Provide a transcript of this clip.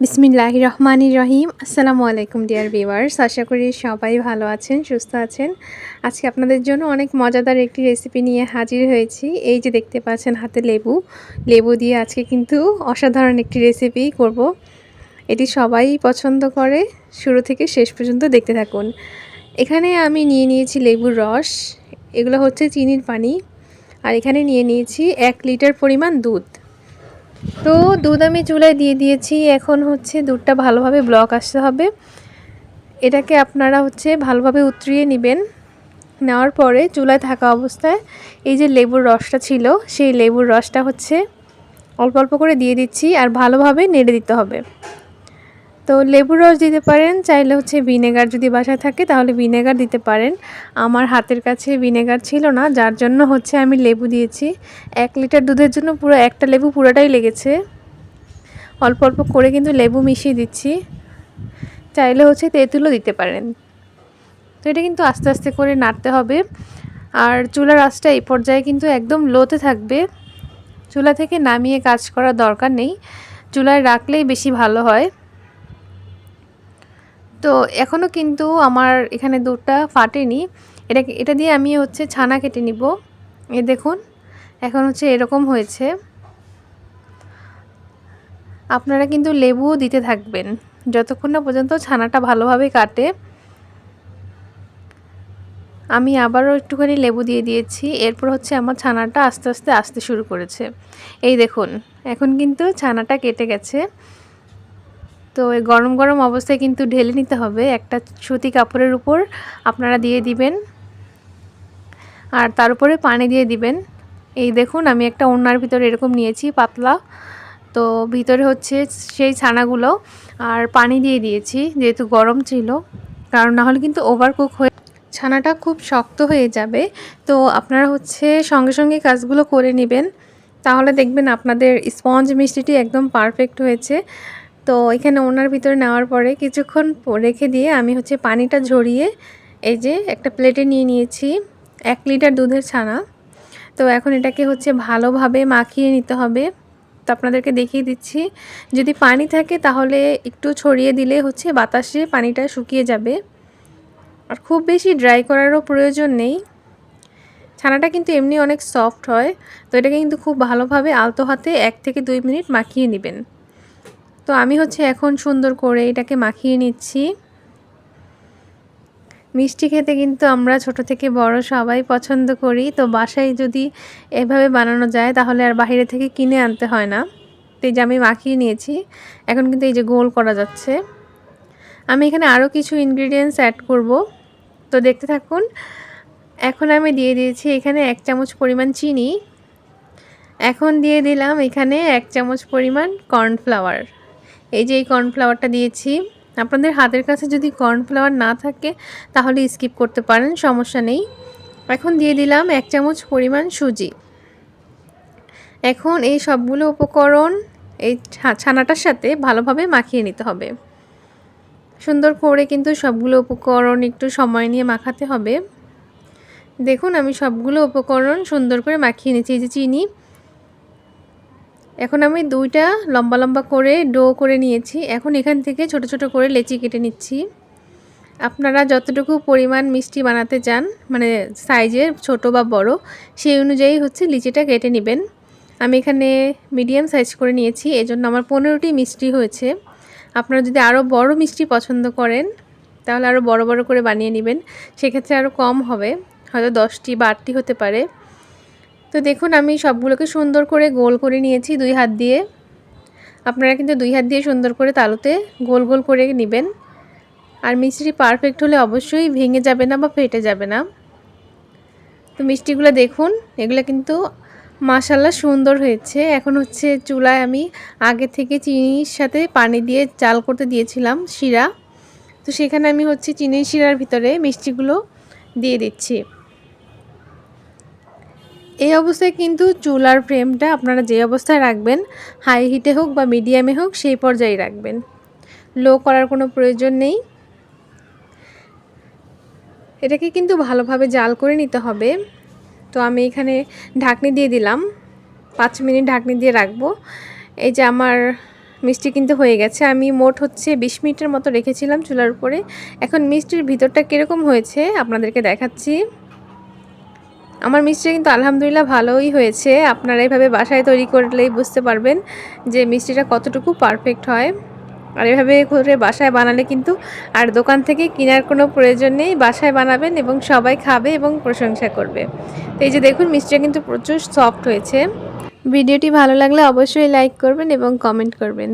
বিসমিল্লাহ রহমান রহিম আসসালামু আলাইকুম ডিয়ার ভিউয়ার্স। আশা করি সবাই ভালো আছেন, সুস্থ আছেন। আজকে আপনাদের জন্য অনেক মজাদার একটি রেসিপি নিয়ে হাজির হয়েছি। এই যে দেখতে পাচ্ছেন হাতে লেবু। লেবু দিয়ে আজকে কিন্তু অসাধারণ একটি রেসিপি করব। এটি সবাই পছন্দ করে। শুরু থেকে শেষ পর্যন্ত দেখতে থাকুন। এখানে আমি নিয়ে নিয়েছি লেবুর রস। এগুলো হচ্ছে চিনির পানি। আর এখানে নিয়ে নিয়েছি এক লিটার পরিমাণ দুধ। তো দুধ আমি চুলায় দিয়ে দিয়েছি। এখন হচ্ছে দুধটা ভালোভাবে ব্লক আসতে হবে। এটাকে আপনারা হচ্ছে ভালোভাবে উতরিয়ে নেবেন। নেওয়ার পরে চুলায় থাকা অবস্থায় এই যে লেবুর রসটা ছিল, সেই লেবুর রসটা হচ্ছে অল্প অল্প করে দিয়ে দিচ্ছি আর ভালোভাবে নেড়ে দিতে হবে। তো লেবুর রস দিতে পারেন, চাইলে হচ্ছে ভিনেগার যদি বাসায় থাকে তাহলে ভিনেগার দিতে পারেন। আমার হাতের কাছে ভিনেগার ছিল না, যার জন্য হচ্ছে আমি লেবু দিয়েছি। এক লিটার দুধের জন্য পুরো একটা লেবু পুরোটাই লেগেছে। অল্প অল্প করে কিন্তু লেবু মিশিয়ে দিচ্ছি। চাইলে হচ্ছে তেঁতুলও দিতে পারেন। তো এটা কিন্তু আস্তে আস্তে করে নাড়তে হবে। আর চুলার আঁচটা এই পর্যায়ে কিন্তু একদম লোতে থাকবে। চুলা থেকে নামিয়ে কাজ করার দরকার নেই। চুলায় রাখলেই বেশি ভালো হয়। তো এখনও কিন্তু আমার এখানে দুধটা ফাটেনি। এটা এটা দিয়ে আমি হচ্ছে ছানা কেটে নিব। এ দেখুন, এখন হচ্ছে এরকম হয়েছে। আপনারা কিন্তু লেবুও দিতে থাকবেন। যতক্ষণ না পর্যন্ত ছানাটা ভালোভাবে কাটে। আমি আবারও একটুখানি লেবু দিয়ে দিয়েছি। এরপর হচ্ছে আমার ছানাটা আস্তে আস্তে, আসতে শুরু করেছে। এই দেখুন, এখন কিন্তু ছানাটা কেটে গেছে। তো এই গরম গরম অবস্থায় কিন্তু ঢেলে নিতে হবে। একটা সুতি কাপড়ের উপর আপনারা দিয়ে দিবেন। আর তার উপরে পানি দিয়ে দিবেন। এই দেখুন, আমি একটা ওনার ভিতরে এরকম নিয়েছি, পাতলা। তো ভিতরে হচ্ছে সেই ছানাগুলো। আর পানি দিয়ে দিয়েছি, যেহেতু গরম ছিল। কারণ নাহলে কিন্তু ওভার কুক হয়ে ছানাটা খুব শক্ত হয়ে যাবে। তো আপনারা হচ্ছে সঙ্গে সঙ্গে কাজগুলো করে নেবেন। তাহলে দেখবেন আপনাদের স্পঞ্জ মিষ্টিটি একদম পারফেক্ট হয়েছে। তো এখানে ওনার ভিতরে নেওয়ার পরে কিছুক্ষণ রেখে দিয়ে আমি হচ্ছে পানিটা ঝরিয়ে এই যে একটা প্লেটে নিয়ে নিয়েছি, এক লিটার দুধের ছানা। তো এখন এটাকে হচ্ছে ভালোভাবে মাখিয়ে নিতে হবে। তো আপনাদেরকে দেখিয়ে দিচ্ছি, যদি পানি থাকে তাহলে একটু ছড়িয়ে দিলে হচ্ছে বাতাসে পানিটা শুকিয়ে যাবে। আর খুব বেশি ড্রাই করারও প্রয়োজন নেই। ছানাটা কিন্তু এমনি অনেক সফট হয়, তো এটাকে কিন্তু খুব ভালোভাবে আলতো হাতে এক থেকে দুই মিনিট মাখিয়ে নেবেন। তো আমি হচ্ছে এখন সুন্দর করে এটাকে মাখিয়ে নিচ্ছি। মিষ্টি খেতে কিন্তু আমরা ছোট থেকে বড় সবাই পছন্দ করি, তো বাসায় যদি এভাবে বানানো যায় তাহলে আর বাইরে থেকে কিনে আনতে হয় না। তো এই যে আমি মাখিয়ে নিয়েছি, এখন কিন্তু এই যে গোল করা যাচ্ছে। আমি এখানে আরও কিছু ইনগ্রিডিয়েন্টস অ্যাড করব। তো দেখতে থাকুন, এখন আমি দিয়ে দিয়েছি এখানে এক চামচ পরিমাণ চিনি। এখন দিয়ে দিলাম এখানে এক চামচ পরিমাণ কর্নফ্লাওয়ার এই যে এই কর্নফ্লাওয়ারটা দিয়েছি। আপনাদের হাতের কাছে যদি কর্নফ্লাওয়ার না থাকে, তাহলে স্কিপ করতে পারেন, সমস্যা নেই। এখন দিয়ে দিলাম এক চামচ পরিমাণ সুজি। এখন এই সবগুলো উপকরণ এই ছানাটার সাথে ভালোভাবে মাখিয়ে নিতে হবে। সুন্দর করে কিন্তু সবগুলো উপকরণ একটু সময় নিয়ে মাখাতে হবে। দেখুন, আমি সবগুলো উপকরণ সুন্দর করে মাখিয়ে নিচ্ছি এই যে চিনি এখন আমি দুইটা লম্বা লম্বা করে ডো করে নিয়েছি। এখন এখান থেকে ছোট ছোট করে লেচি কেটে নিচ্ছি। আপনারা যতটুকু পরিমাণ মিষ্টি বানাতে চান মানে সাইজের ছোট বা বড়, সেই অনুযায়ী হচ্ছে লিচিটা কেটে নেবেন। আমি এখানে মিডিয়াম সাইজ করে নিয়েছি, এজন্য আমার পনেরোটি মিষ্টি হয়েছে। আপনারা যদি আরও বড় মিষ্টি পছন্দ করেন, তাহলে আরও বড় বড় করে বানিয়ে নেবেন। সেক্ষেত্রে আরও কম হবে, হয়তো দশটি বা আটটি হতে পারে। তো দেখুন, আমি সবগুলোকে সুন্দর করে গোল করে নিয়েছি দুই হাত দিয়ে। আপনারা কিন্তু দুই হাত দিয়ে সুন্দর করে তালুতে গোল গোল করে নেবেন। আর মিষ্টি পারফেক্ট হলে অবশ্যই ভেঙে যাবে না বা ফেটে যাবে না। তো মিষ্টিগুলো দেখুন, এগুলো কিন্তু মাসাল্লা সুন্দর হয়েছে। এখন হচ্ছে চুলায় আমি আগে থেকে চিনির সাথে পানি দিয়ে চাল করতে দিয়েছিলাম শিরা। তো সেখানে আমি হচ্ছে চিনির শিরার ভিতরে মিষ্টিগুলো দিয়ে দিচ্ছি। এই অবস্থায় কিন্তু চুলার ফ্রেমটা আপনারা যে অবস্থায় রাখবেন হাই হিটে হোক বা মিডিয়ামে হোক, সেই পর্যায়ে রাখবেন। লো করার কোনো প্রয়োজন নেই। এটাকে কিন্তু ভালোভাবে জাল করে নিতে হবে। তো আমি এখানে ঢাকনি দিয়ে দিলাম। পাঁচ মিনিট ঢাকনি দিয়ে রাখব। এই যে আমার মিষ্টি কিন্তু হয়ে গেছে। আমি মোট হচ্ছে বিশ মিনিটের মতো রেখেছিলাম চুলার উপরে। এখন মিষ্টির ভিতরটা কীরকম হয়েছে আপনাদেরকে দেখাচ্ছি। আমার মিষ্টি কিন্তু আলহামদুলিল্লাহ ভালোই হয়েছে। আপনারা এইভাবে বাসায় তৈরি করলেই বুঝতে পারবেন যে মিষ্টিটা কতটুকু পারফেক্ট হয়। আর এভাবে করে বাসায় বানালে কিন্তু আর দোকান থেকে কেনার কোনো প্রয়োজন নেই। বাসায় বানাবেন এবং সবাই খাবে এবং প্রশংসা করবে। তো এই যে দেখুন, মিষ্টিটা কিন্তু প্রচুর সফট হয়েছে। ভিডিওটি ভালো লাগলে অবশ্যই লাইক করবেন এবং কমেন্ট করবেন।